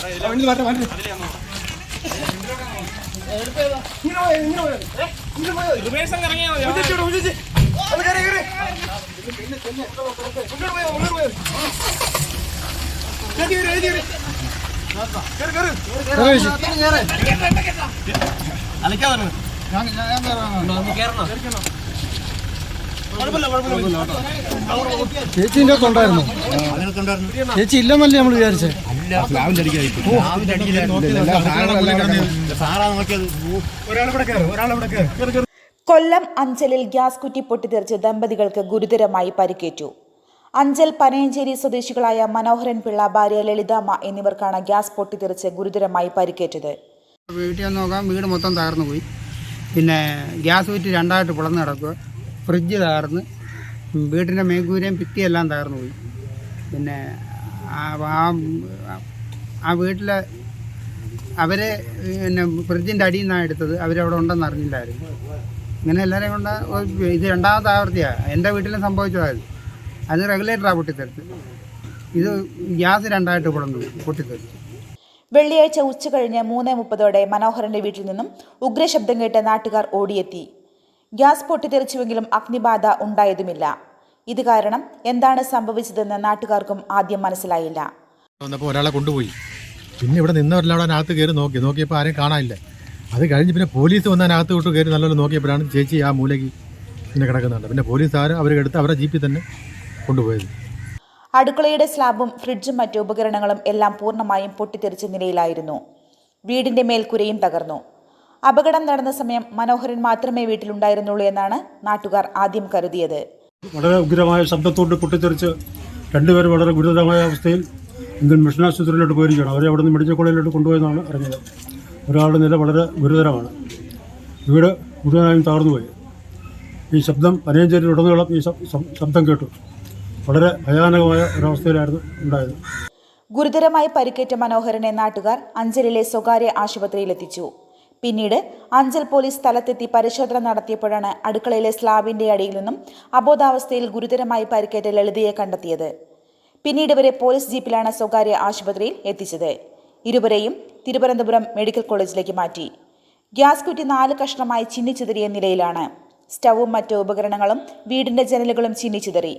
പറഞ്ഞു ചേച്ചി ഇതിന്റെ ഉണ്ടായിരുന്നു. ചേച്ചി ഇല്ലെന്നല്ലേ നമ്മൾ വിചാരിച്ചേ? ഒരാളിവിടെ കയറി. കയറി. കൊല്ലം അഞ്ചലിൽ ഗ്യാസ് കുറ്റി പൊട്ടിത്തെറിച്ച് ദമ്പതികൾക്ക് ഗുരുതരമായി പരിക്കേറ്റു. അഞ്ചൽ പനയഞ്ചേരി സ്വദേശികളായ മനോഹരൻ പിള്ള ഭാര്യ ലളിതാമ്മ എന്നിവർക്കാണ് ഗ്യാസ് പൊട്ടിത്തെറിച്ച് ഗുരുതരമായി പരിക്കേറ്റത്. വീട്ടിൽ വന്ന് നോക്കാം വീട് മൊത്തം തകർന്നു പോയി. പിന്നെ ഗ്യാസ് കുറ്റി രണ്ടായിട്ട് പിളർന്ന് കിടക്കുക. ഫ്രിഡ്ജ് തകർന്ന് വീട്ടിന്റെ മേൽക്കൂരയും ഭിത്തിയെല്ലാം തകർന്നു പോയി. പിന്നെ ആ- വീട്ടിലെ അവരെ പിന്നെ ഫ്രിഡ്ജിന്റെ അടിയിൽ നിന്നാണ് എടുത്തത്. അവരവിടെ ഉണ്ടെന്ന് അറിഞ്ഞില്ലായിരുന്നു. ഇങ്ങനെ എല്ലാവരെയും കൊണ്ട് ഇത് രണ്ടാമത്തെ ആവർത്തിയാണ് എന്റെ വീട്ടിലും സംഭവിച്ചതായത് അത് റെഗുലേറ്ററാണ് പൊട്ടിത്തെടുത്ത് ഇത് ഗ്യാസ് രണ്ടായിട്ട് പൊടുന്നു പൊട്ടിത്തെടുത്ത് വെള്ളിയാഴ്ച ഉച്ചകഴിഞ്ഞ് മൂന്ന് മുപ്പതോടെ മനോഹരന്റെ വീട്ടിൽ നിന്നും ഉഗ്രശബ്ദം കേട്ട് നാട്ടുകാർ ഓടിയെത്തി. ഗ്യാസ് പൊട്ടിത്തെറിച്ചുവെങ്കിലും അഗ്നിബാധ ഉണ്ടായതുമില്ല. ഇത് കാരണം എന്താണ് സംഭവിച്ചതെന്ന് നാട്ടുകാർക്കും ആദ്യം മനസ്സിലായില്ല. വന്നപ്പോൾ ഒരാളെ കൊണ്ടുപോയി. പിന്നെ ഇവിടെ നിന്നവരെല്ലാം അകത്ത് കയറി നോക്കി. നോക്കിയപ്പോൾ ആരെയും കാണാനില്ല. അത് കഴിഞ്ഞ് പിന്നെ പോലീസ് വന്ന് അതിനകത്ത് വിട്ട് കയറി നല്ലപോലെ നോക്കിയപ്പോഴാണ് ചേച്ചി ആ മൂലയ്ക്ക് പിന്നെ കിടക്കുന്നുണ്ട്. പിന്നെ പോലീസ് പോലീസുകാർ അവരെടുത്ത് അവരുടെ ജീപ്പിൽ തന്നെ കൊണ്ടുപോയത്. അടുക്കളയുടെ സ്ലാബും ഫ്രിഡ്ജും മറ്റു ഉപകരണങ്ങളും എല്ലാം പൂർണമായും പൊട്ടിത്തെറിച്ച നിലയിലായിരുന്നു. വീടിന്റെ മേൽക്കുരയും തകർന്നു. അപകടം നടന്ന സമയം മനോഹരൻ മാത്രമേ വീട്ടിലുണ്ടായിരുന്നുള്ളൂ എന്നാണ് നാട്ടുകാർ ആദ്യം കരുതിയത്. വളരെ ഉഗ്രമായ ശബ്ദത്തോട് പൊട്ടിത്തെറിച്ച് രണ്ടുപേരും വളരെ ഗുരുതരമായ അവസ്ഥയിൽ ഇന്ത്യൻ മിഷൻ ആശുപത്രിയിലോട്ട് പോയിരിക്കുകയാണ്. അവരെ അവിടെ നിന്ന് മെഡിക്കൽ കോളേജിലോട്ട് കൊണ്ടുപോയെന്നാണ് അറിഞ്ഞത്. ഒരാളുടെ നില വളരെ ഗുരുതരമാണ്. വീട് മുഴുവനായും തകർന്നുപോയി. ഈ ശബ്ദം പനയഞ്ചേരിയിലുടനീളം ഈ ശബ്- ശബ്- ശബ്ദം കേട്ടു. വളരെ ഭയാനകമായ ഒരവസ്ഥയിലായിരുന്നു ഉണ്ടായത്. ഗുരുതരമായി പരിക്കേറ്റ മനോഹരനെ നാട്ടുകാർ അഞ്ചലിലെ സ്വകാര്യ ആശുപത്രിയിലെത്തിച്ചു. പിന്നീട് അഞ്ചൽ പോലീസ് സ്ഥലത്തെത്തി പരിശോധന നടത്തിയപ്പോഴാണ് അടുക്കളയിലെ സ്ലാബിന്റെ അടിയിൽ നിന്നും അബോധാവസ്ഥയിൽ ഗുരുതരമായി പരിക്കേറ്റ ലളിതയെ കണ്ടെത്തിയത്. പിന്നീട് ഇവരെ പോലീസ് ജീപ്പിലാണ് സ്വകാര്യ ആശുപത്രിയിൽ എത്തിച്ചത്. ഇരുവരെയും തിരുവനന്തപുരം മെഡിക്കൽ കോളേജിലേക്ക് മാറ്റി. ഗ്യാസ് കുറ്റി നാല് കഷ്ണമായി ചിന്നിച്ചിതറിയ നിലയിലാണ്. സ്റ്റവും മറ്റു ഉപകരണങ്ങളും വീടിന്റെ ജനലുകളും ചിന്നിച്ചിതറി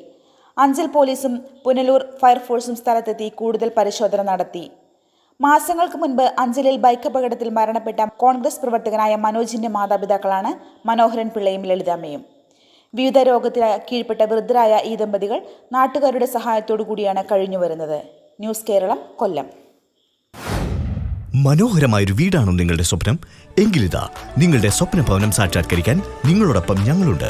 അഞ്ചൽ പോലീസും പുനലൂർ ഫയർഫോഴ്സും സ്ഥലത്തെത്തി കൂടുതൽ പരിശോധന നടത്തി. മാസങ്ങൾക്ക് മുൻപ് അഞ്ചലിൽ ബൈക്ക് അപകടത്തിൽ മരണപ്പെട്ട കോൺഗ്രസ് പ്രവർത്തകനായ മനോജിന്റെ മാതാപിതാക്കളാണ് മനോഹരൻ പിള്ളയും ലളിതാമ്മയും. വിവിധ രോഗത്തിൽ കീഴ്പ്പെട്ട വൃദ്ധരായ ഈ ദമ്പതികൾ നാട്ടുകാരുടെ സഹായത്തോടു കൂടിയാണ് കഴിഞ്ഞു വരുന്നത്. ന്യൂസ് കേരളം കൊല്ലം. മനോഹരമായൊരു വീടാണോ നിങ്ങളുടെ സ്വപ്നം. എങ്കിലിതാ നിങ്ങളുടെ സ്വപ്ന ഭവനം സാക്ഷാത്കരിക്കാൻ നിങ്ങളോടൊപ്പം ഞങ്ങളുണ്ട്.